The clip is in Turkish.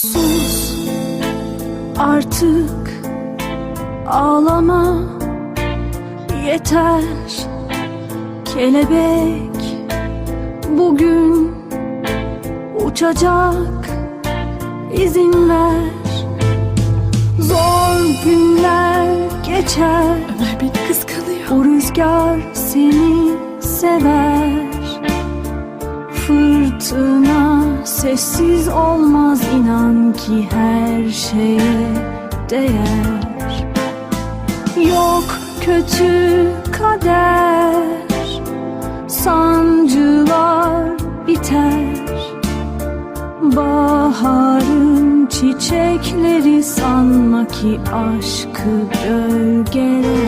Sus. Artık ağlama. Yeter. Kelebek bugün uçacak. İzin ver. Zor günler geçer. Ömer beni kıskanıyor. o rüzgar seni sever. Fırtına sessiz olmaz inan ki her şeye değer. Yok kötü kader Sancılar biter. Baharın çiçekleri sanma ki aşkı gölgeler